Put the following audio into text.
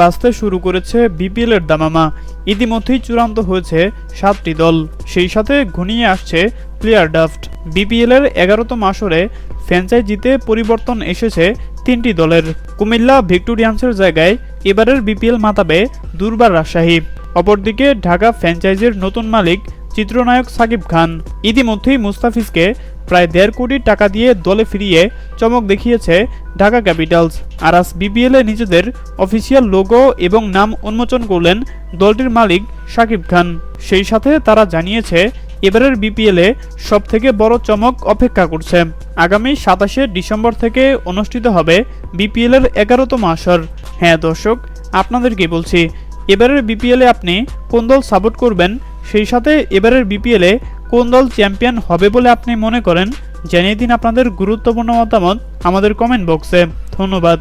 বাঁচতে শুরু করেছে বিপিএল এর দামামা। ইতিমধ্যেই চূড়ান্ত হয়েছে সাতটি দল। সেই সাথে ঘনিয়ে আসছে প্লেয়ার ডাফট বিপিএল এর এগারোতম আসরে ফ্র্যাঞ্চাইজিতে পরিবর্তন এসেছে তিনটি দলের। কুমিল্লা ভিক্টোরিয়ান্সের জায়গায় এবারের বিপিএল মাতাবে দুর্বার রাজশাহী। অপরদিকে ঢাকা ফ্র্যাঞ্চাইজির নতুন মালিক চিত্রনায়ক সাকিব খান। ইতিমধ্যেই মুস্তাফিজকে প্রায় দেড় কোটি টাকা দিয়ে দলে ফিরিয়ে চমক দেখিয়েছে ঢাকা ক্যাপিটালস। আর আজ বিপিএলে নিজেদের অফিসিয়াল লোগো এবং নাম উন্মোচন করলেন দলটির মালিক সাকিব খান। সেই সাথে তারা জানিয়েছে, এবারের বিপিএলে সব থেকে বড় চমক অপেক্ষা করছে। আগামী সাতাশে ডিসেম্বর থেকে অনুষ্ঠিত হবে বিপিএল এর এগারোতম আসর। হ্যাঁ দর্শক, আপনাদেরকে বলছি, এবারের বিপিএলে আপনি কোন দল সাপোর্ট করবেন? সেই সাথে এবারের বিপিএলে কোন দল চ্যাম্পিয়ন হবে বলে আপনি মনে করেন, জানিয়ে দিন আপনাদের গুরুত্বপূর্ণ মতামত আমাদের কমেন্ট বক্সে ধন্যবাদ।